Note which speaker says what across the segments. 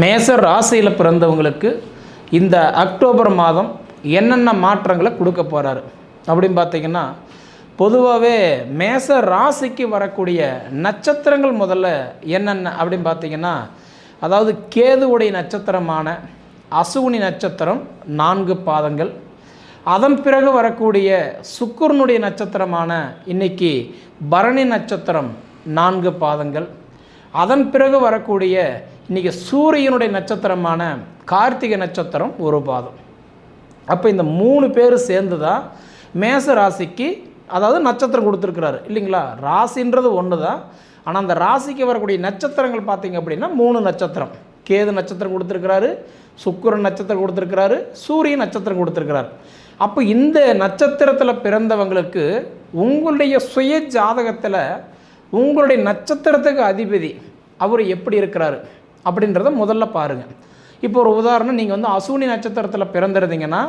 Speaker 1: மேச ராசியில் பிறந்தவங்களுக்கு இந்த அக்டோபர் மாதம் என்னென்ன மாற்றங்களை கொடுக்க போகிறாரு அப்படின்னு பார்த்தீங்கன்னா பொதுவாகவே மேச ராசிக்கு வரக்கூடிய நட்சத்திரங்கள் முதல்ல என்னென்ன அப்படின்னு பார்த்தீங்கன்னா அதாவது கேதுவுடைய நட்சத்திரமான அசுவினி நட்சத்திரம் நான்கு பாதங்கள். அதன் பிறகு வரக்கூடிய சுக்கிரனுடைய நட்சத்திரமான இன்னைக்கு பரணி நட்சத்திரம் நான்கு பாதங்கள். அதன் பிறகு வரக்கூடிய இன்றைக்கி சூரியனுடைய நட்சத்திரமான கார்த்திகை நட்சத்திரம் ஒரு பாதம். அப்போ இந்த மூணு பேர் சேர்ந்து தான் மேச ராசிக்கு அதாவது நட்சத்திரம் கொடுத்துருக்குறாரு. இல்லைங்களா? ராசின்றது ஒன்று தான் ஆனால் அந்த ராசிக்கு வரக்கூடிய நட்சத்திரங்கள் பார்த்தீங்க அப்படின்னா மூணு நட்சத்திரம். கேது நட்சத்திரம் கொடுத்துருக்கிறாரு சுக்கரன் நட்சத்திரம் கொடுத்துருக்கிறாரு சூரியன் நட்சத்திரம் கொடுத்துருக்கிறார். அப்போ இந்த நட்சத்திரத்தில் பிறந்தவங்களுக்கு உங்களுடைய சுய ஜாதகத்தில் உங்களுடைய நட்சத்திரத்துக்கு அதிபதி அவர் எப்படி இருக்கிறாரு? அப்படின்றத முதல்ல பாருங்கள் இப்போ ஒரு உதாரணம் நீங்கள் வந்து அசூனி நட்சத்திரத்தில் பிறந்திருந்தீங்கன்னா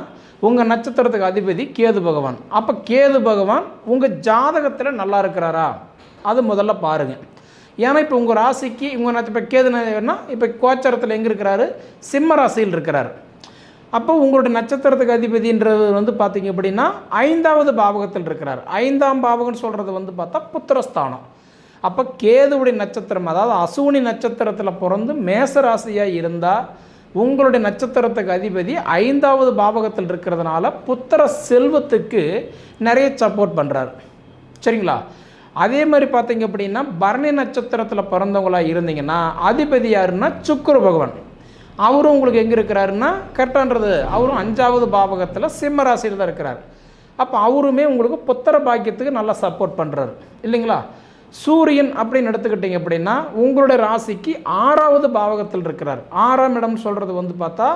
Speaker 1: உங்கள் நட்சத்திரத்துக்கு அதிபதி கேது பகவான். அப்போ கேது பகவான் உங்கள் ஜாதகத்தில் நல்லா இருக்கிறாரா? அது முதல்ல பாருங்கள் ஏன்னா இப்போ உங்கள் ராசிக்கு உங்கள் நட்ச இப்போ கேதுனா இப்போ கோச்சரத்தில் எங்கே இருக்கிறாரு? சிம்ம ராசியில் இருக்கிறார். அப்போ உங்களுடைய நட்சத்திரத்துக்கு அதிபதின்றது வந்து பார்த்தீங்க அப்படின்னா ஐந்தாவது பாவகத்தில் இருக்கிறார். ஐந்தாம் பாவகம்னு சொல்கிறது வந்து பார்த்தா புத்திரஸ்தானம். அப்போ கேதுவுடைய நட்சத்திரம் அதாவது அசுவினி நட்சத்திரத்தில் பிறந்து மேசராசியாக இருந்தால் உங்களுடைய நட்சத்திரத்துக்கு அதிபதி ஐந்தாவது பாவகத்தில் இருக்கிறதுனால புத்திர செல்வத்துக்கு நிறைய சப்போர்ட் பண்ணுறாரு சரிங்களா? அதே மாதிரி பார்த்தீங்க அப்படின்னா பரணி நட்சத்திரத்தில் பிறந்தவங்களாக இருந்தீங்கன்னா அதிபதி யாருன்னா சுக்குரு பகவான். அவரும் உங்களுக்கு எங்கே இருக்கிறாருன்னா கரெக்டான்றது அவரும் அஞ்சாவது பாவகத்தில் சிம்மராசியில் தான் இருக்கிறார். அப்போ அவருமே உங்களுக்கு புத்திர பாக்கியத்துக்கு நல்லா சப்போர்ட் பண்ணுறாரு இல்லைங்களா? சூரியன் அப்படின்னு எடுத்துக்கிட்டிங்க அப்படின்னா உங்களுடைய ராசிக்கு ஆறாவது பாவகத்தில் இருக்கிறார். ஆறாம் இடம் சொல்கிறது வந்து பார்த்தா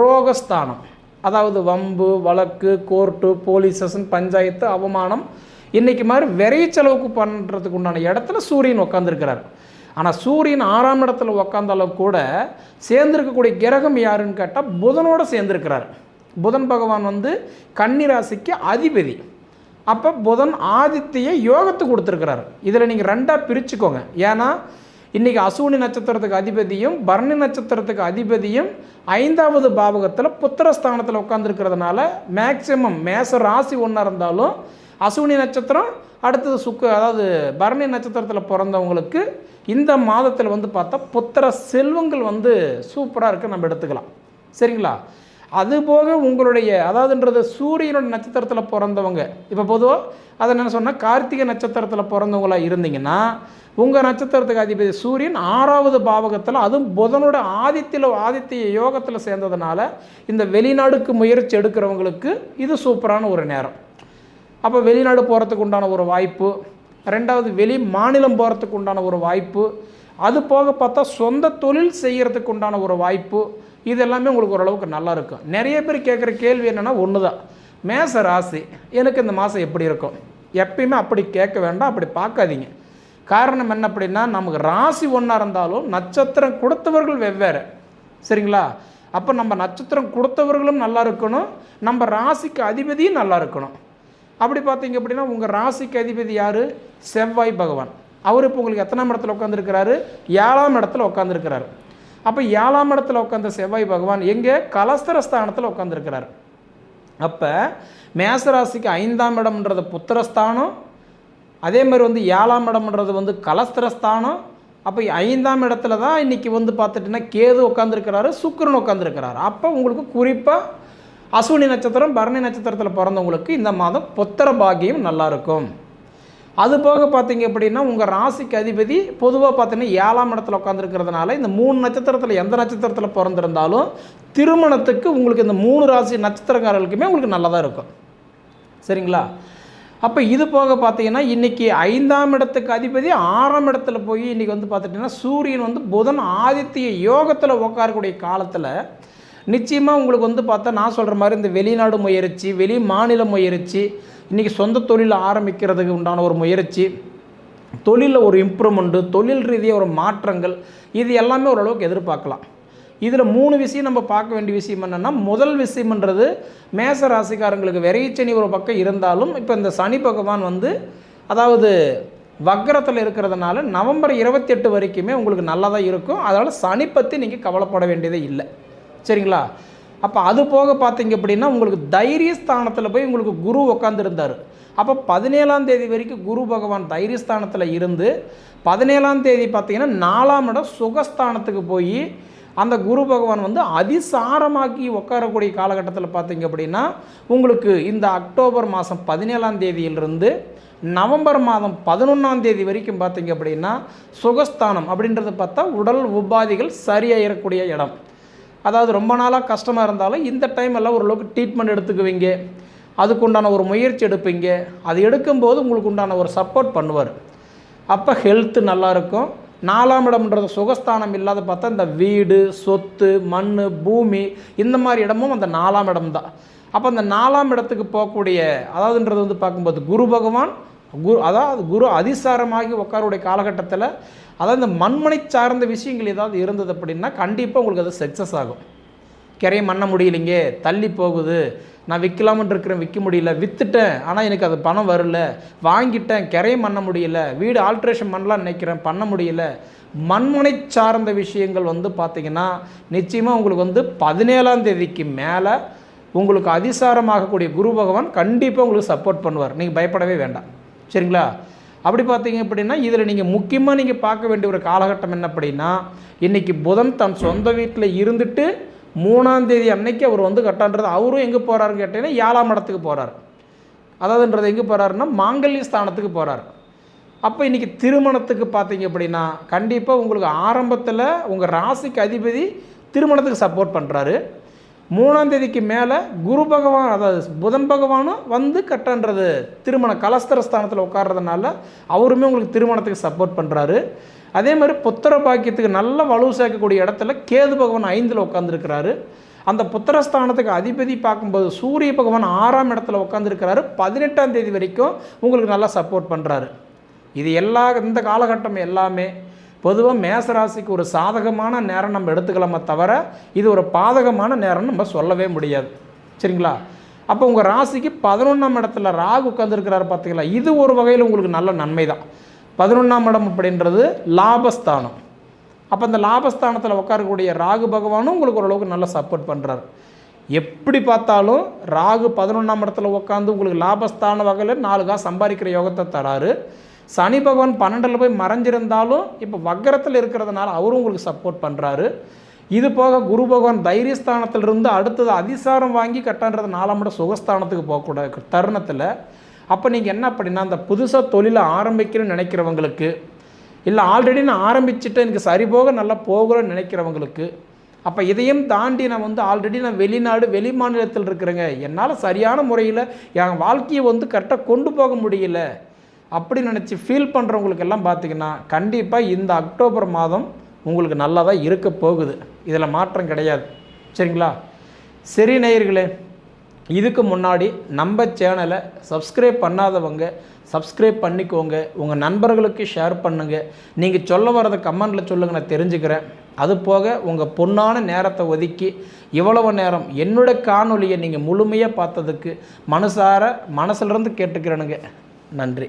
Speaker 1: ரோகஸ்தானம். அதாவது வம்பு வழக்கு கோர்ட்டு போலீஸ் ஸ்டேஷன் பஞ்சாயத்து அவமானம். இன்றைக்கி மாதிரி விரைய செலவுக்கு பண்ணுறதுக்கு உண்டான இடத்துல சூரியன் உட்காந்துருக்கிறார் ஆனால் சூரியன் ஆறாம் இடத்துல உக்காந்தாலும் கூட சேர்ந்துருக்கக்கூடிய கிரகம் யாருன்னு கேட்டால் புதனோடு சேர்ந்துருக்கிறார். புதன் பகவான் வந்து கன்னி ராசிக்கு அதிபதி. அப்போ புதன் ஆதித்தியை யோகத்துக்கு கொடுத்துருக்கிறார். இதில் நீங்கள் ரெண்டாக பிரிச்சுக்கோங்க. ஏன்னா இன்றைக்கி அசூனி நட்சத்திரத்துக்கு அதிபதியும் பரணி நட்சத்திரத்துக்கு அதிபதியும் ஐந்தாவது பாவகத்தில் புத்திரஸ்தானத்தில் உட்காந்துருக்கிறதுனால மேக்சிமம் மேச ராசி ஒன்றா இருந்தாலும் அசூனி நட்சத்திரம் அடுத்தது சுக்கு அதாவது பரணி நட்சத்திரத்தில் பிறந்தவங்களுக்கு இந்த மாதத்தில் வந்து பார்த்தா புத்திர செல்வங்கள் வந்து சூப்பராக இருக்குது நம்ம எடுத்துக்கலாம். சரிங்களா? அதுபோக உங்களுடைய அதாவதுன்றது சூரியனோட நட்சத்திரத்தில் பிறந்தவங்க. இப்போ பொதுவாக அதை என்ன சொன்னால் கார்த்திகை நட்சத்திரத்தில் பிறந்தவங்களாக இருந்தீங்கன்னா உங்கள் நட்சத்திரத்துக்கு அதிபதி சூரியன் ஆறாவது பாவகத்தில் அதுவும் புதனோட ஆதித்யில் ஆதித்திய யோகத்தில் சேர்ந்ததுனால இந்த வெளிநாடுக்கு முயற்சி எடுக்கிறவங்களுக்கு இது சூப்பரான ஒரு நேரம். அப்போ வெளிநாடு போகிறதுக்கு உண்டான ஒரு வாய்ப்பு ரெண்டாவது வெளி மாநிலம் போகிறதுக்கு உண்டான ஒரு வாய்ப்பு அது போக பார்த்தா சொந்த தொழில் செய்கிறதுக்கு உண்டான ஒரு வாய்ப்பு இது எல்லாமே உங்களுக்கு ஓரளவுக்கு நல்லா இருக்கும். நிறைய பேர் கேட்குற கேள்வி என்னென்னா ஒன்று தான் மேச ராசி எனக்கு இந்த மாதம் எப்படி இருக்கும்? எப்பயுமே அப்படி கேட்க வேண்டாம் அப்படி பார்க்காதீங்க. காரணம் என்ன அப்படின்னா நமக்கு ராசி ஒன்றா இருந்தாலும் நட்சத்திரம் கொடுத்தவர்கள் வெவ்வேறு. சரிங்களா? அப்போ நம்ம நட்சத்திரம் கொடுத்தவர்களும் நல்லா இருக்கணும். நம்ம ராசிக்கு அதிபதியும் நல்லா இருக்கணும். அப்படி பார்த்தீங்க அப்படின்னா உங்கள் ராசிக்கு அதிபதி யார்? செவ்வாய் பகவான். அவர் இப்போ உங்களுக்கு எத்தனாம் இடத்துல உட்காந்துருக்கிறாரு ஏழாம் இடத்துல உட்காந்துருக்கிறாரு அப்போ ஏழாம் இடத்துல உட்காந்த செவ்வாய் பகவான் எங்கே? கலஸ்தரஸ்தானத்தில் உட்காந்துருக்கிறார் அப்போ மேசராசிக்கு ஐந்தாம் இடம்ன்றது புத்திரஸ்தானம் அதே மாதிரி வந்து ஏழாம் இடம்ன்றது வந்து கலஸ்திரஸ்தானம். அப்போ ஐந்தாம் இடத்துல தான் இன்றைக்கி வந்து பார்த்துட்டுன்னா கேது உட்காந்துருக்கிறாரு சுக்கிரன் உட்காந்துருக்கிறாரு அப்போ உங்களுக்கு குறிப்பாக அஸ்வினி நட்சத்திரம் பரணி நட்சத்திரத்தில் பிறந்தவங்களுக்கு இந்த மாதம் புத்திர பாகியம் நல்லாயிருக்கும் இருக்கும். அது போக பார்த்தீங்க அப்படின்னா உங்கள் ராசிக்கு அதிபதி பொதுவாக பார்த்தீங்கன்னா ஏழாம் இடத்துல உட்காந்துருக்கிறதுனால இந்த மூணு நட்சத்திரத்தில் எந்த நட்சத்திரத்தில் பிறந்திருந்தாலும் திருமணத்துக்கு உங்களுக்கு இந்த மூணு ராசி நட்சத்திரக்காரர்களுக்குமே உங்களுக்கு நல்லதாக இருக்கும். சரிங்களா? அப்போ இது போக பார்த்தீங்கன்னா இன்றைக்கி ஐந்தாம் இடத்துக்கு அதிபதி ஆறாம் இடத்துல போய் இன்றைக்கி வந்து பார்த்துட்டிங்கன்னா சூரியன் வந்து புதன் ஆதித்ய யோகத்தில் உட்காரக்கூடிய காலத்தில் நிச்சயமாக உங்களுக்கு வந்து பார்த்தா நான் சொல்கிற மாதிரி இந்த வெளிநாடு முயற்சி வெளி மாநில முயற்சி இன்றைக்கி சொந்த தொழில் ஆரம்பிக்கிறதுக்கு உண்டான ஒரு முயற்சி தொழிலில் ஒரு இம்ப்ரூவ்மெண்ட்டு தொழில் ரீதியாக ஒரு மாற்றங்கள் இது எல்லாமே ஓரளவுக்கு எதிர்பார்க்கலாம். இதில் மூணு விஷயம் நம்ம பார்க்க வேண்டிய விஷயம் என்னென்னா முதல் விஷயம்ன்றது மேச ராசிக்காரங்களுக்கு விரைச்சனி ஒரு பக்கம் இருந்தாலும் இப்போ இந்த சனி பகவான் வந்து அதாவது வக்கரத்தில் இருக்கிறதுனால நவம்பர் இருபத்தெட்டு வரைக்குமே உங்களுக்கு நல்லா தான் இருக்கும். அதனால் சனி பற்றி நீங்கள் கவலைப்பட வேண்டியதே இல்லை. சரிங்களா? அப்போ அது போக பார்த்தீங்க அப்படின்னா உங்களுக்கு தைரியஸ்தானத்தில் போய் உங்களுக்கு குரு உட்காந்துருந்தார் அப்போ பதினேழாம் தேதி வரைக்கும் குரு பகவான் தைரியஸ்தானத்தில் இருந்து பதினேழாம் தேதி பார்த்தீங்கன்னா நாலாம் இடம் சுகஸ்தானத்துக்கு போய் அந்த குரு பகவான் வந்து அதிசாரமாக்கி உட்காரக்கூடிய காலகட்டத்தில் பார்த்தீங்க அப்படின்னா உங்களுக்கு இந்த அக்டோபர் மாதம் பதினேழாம் தேதியிலிருந்து நவம்பர் மாதம் பதினொன்றாம் தேதி வரைக்கும் பார்த்தீங்க அப்படின்னா சுகஸ்தானம் அப்படின்றது பார்த்தா உடல் உபாதிகள் சரியாயிடக்கூடிய இடம். அதாவது ரொம்ப நாளாக கஷ்டமாக இருந்தாலும் இந்த டைம் எல்லாம் ஓரளவுக்கு ட்ரீட்மெண்ட் எடுத்துக்குவீங்க. அதுக்கு உண்டான ஒரு முயற்சி எடுப்பீங்க. அது எடுக்கும்போது உங்களுக்கு உண்டான ஒரு சப்போர்ட் பண்ணுவார். அப்போ ஹெல்த்து நல்லாயிருக்கும் நாலாம் இடம்ன்றது சுகஸ்தானம் இல்லாத பார்த்தா இந்த வீடு சொத்து மண் பூமி இந்த மாதிரி இடமும் அந்த நாலாம் இடம் தான் அப்போ அந்த நாலாம் இடத்துக்கு போகக்கூடிய அதாவதுன்றது வந்து பார்க்கும்போது குரு பகவான் குரு அதாவது குரு அதிசாரமாகி உட்காருடைய காலகட்டத்தில் அதாவது இந்த மண்மனை சார்ந்த விஷயங்கள் ஏதாவது இருந்தது அப்படின்னா கண்டிப்பாக உங்களுக்கு அது சக்ஸஸ் ஆகும். கிரையை மண்ண முடியலைங்க தள்ளி போகுது. நான் விற்கலாமன் இருக்கிறேன் விற்க முடியல விற்றுட்டேன் ஆனால் எனக்கு அது பணம் வரல. வாங்கிட்டேன் கிரையை பண்ண முடியல. வீடு ஆல்ட்ரேஷன் பண்ணலாம் நினைக்கிறேன் பண்ண முடியல. மண்முனை சார்ந்த விஷயங்கள் வந்து பார்த்திங்கன்னா நிச்சயமாக உங்களுக்கு வந்து பதினேழாம் தேதிக்கு மேலே உங்களுக்கு அதிசாரமாகக்கூடிய குரு பகவான் கண்டிப்பாக உங்களுக்கு சப்போர்ட் பண்ணுவார். நீங்கள் பயப்படவே வேண்டாம். சரிங்களா? அப்படி பார்த்தீங்க அப்படின்னா இதில் நீங்கள் முக்கியமாக நீங்கள் பார்க்க வேண்டிய ஒரு காலகட்டம் என்ன அப்படின்னா இன்றைக்கி புதன் தன் சொந்த வீட்டில் இருந்துட்டு மூணாம் தேதி அன்னைக்கு அவர் வந்து கட்டான்றது. அவரும் எங்கே போகிறாருன்னு கேட்டீங்கன்னா ஏழாம் இடத்துக்கு போகிறார் அதாவதுன்றது எங்கே போகிறாருன்னா மாங்கல்ய ஸ்தானத்துக்கு போகிறார் அப்போ இன்றைக்கி திருமணத்துக்கு பார்த்தீங்க அப்படின்னா கண்டிப்பாக உங்களுக்கு ஆரம்பத்தில் உங்கள் ராசிக்கு அதிபதி திருமணத்துக்கு சப்போர்ட் பண்ணுறாரு மூணாம் தேதிக்கு மேலே குரு பகவான் அதாவது புதன் பகவானும் வந்து கட்டன்றது. திருமண கலஸ்தர ஸ்தானத்தில் உட்கார்றதுனால அவருமே உங்களுக்கு திருமணத்துக்கு சப்போர்ட் பண்ணுறாரு அதே மாதிரி புத்திர பாக்கியத்துக்கு நல்ல வலு சேர்க்கக்கூடிய இடத்துல கேது பகவான் ஐந்தில் உட்காந்துருக்கிறாரு அந்த புத்திரஸ்தானத்துக்கு அதிபதி பார்க்கும்போது சூரிய பகவான் ஆறாம் இடத்துல உட்காந்துருக்கிறாரு பதினெட்டாம் தேதி வரைக்கும் உங்களுக்கு நல்லா சப்போர்ட் பண்ணுறாரு இது எல்லா இந்த காலகட்டம் எல்லாமே பொதுவாக மேசராசிக்கு ஒரு சாதகமான நேரம் நம்ம எடுத்துக்கலாமே தவிர இது ஒரு பாதகமான நேரம்னு நம்ம சொல்லவே முடியாது. சரிங்களா? அப்போ உங்கள் ராசிக்கு பதினொன்றாம் இடத்துல ராகு உட்காந்துருக்கிறாரு பார்த்தீங்களா இது ஒரு வகையில் உங்களுக்கு நல்ல நன்மை தான் பதினொன்றாம் இடம் அப்படின்றது லாபஸ்தானம். அப்போ அந்த லாபஸ்தானத்தில் உட்காரக்கூடிய ராகு பகவானும் உங்களுக்கு ஓரளவுக்கு நல்லா சப்போர்ட் பண்ணுறாரு எப்படி பார்த்தாலும் ராகு பதினொன்றாம் இடத்துல உட்காந்து உங்களுக்கு லாபஸ்தான வகையில் நாலு காசு சம்பாதிக்கிற யோகத்தை தராரு. சனி பகவான் பன்னெண்டில் போய் மறைஞ்சிருந்தாலும் இப்போ வக்கரத்தில் இருக்கிறதுனால அவரும் உங்களுக்கு சப்போர்ட் பண்ணுறாரு இது போக குரு பகவான் தைரியஸ்தானத்திலிருந்து அடுத்தது அதிசாரம் வாங்கி கட்டன்றது நாலாம் சுகஸ்தானத்துக்கு போகக்கூடாது தருணத்தில். அப்போ நீங்கள் என்ன அப்படின்னா அந்த புதுசாக தொழிலை ஆரம்பிக்கணும்னு நினைக்கிறவங்களுக்கு இல்லை ஆல்ரெடி நான் ஆரம்பிச்சுட்டு எனக்கு சரி போக நல்லா போகணும்னு நினைக்கிறவங்களுக்கு அப்போ இதையும் தாண்டி நான் வந்து ஆல்ரெடி நான் வெளிநாடு வெளி மாநிலத்தில் இருக்கிறேங்க. என்னால் சரியான முறையில் என் வாழ்க்கையை வந்து கரெக்டாக கொண்டு போக முடியல. அப்படி நினச்சி ஃபீல் பண்ணுறவங்களுக்கு எல்லாம் பார்த்தீங்கன்னா கண்டிப்பாக இந்த அக்டோபர் மாதம் உங்களுக்கு நல்லா தான் இருக்க போகுது. இதில் மாற்றம் கிடையாது. சரிங்களா? சரி நேயர்களே இதுக்கு முன்னாடி நம்ம சேனலை சப்ஸ்கிரைப் பண்ணாதவங்க சப்ஸ்கிரைப் பண்ணிக்கோங்க. உங்கள் நண்பர்களுக்கு ஷேர் பண்ணுங்கள் நீங்கள் சொல்ல வரதை கமெண்டில் சொல்லுங்கள் நான் தெரிஞ்சுக்கிறேன். அது போக உங்கள் பொன்னான நேரத்தை ஒதுக்கி இவ்வளவு நேரம் என்னுடைய காணொலியை நீங்கள் முழுமையாக பார்த்ததுக்கு மனசார மனசுலேருந்து கேட்டுக்கிறேனுங்க. நன்றி.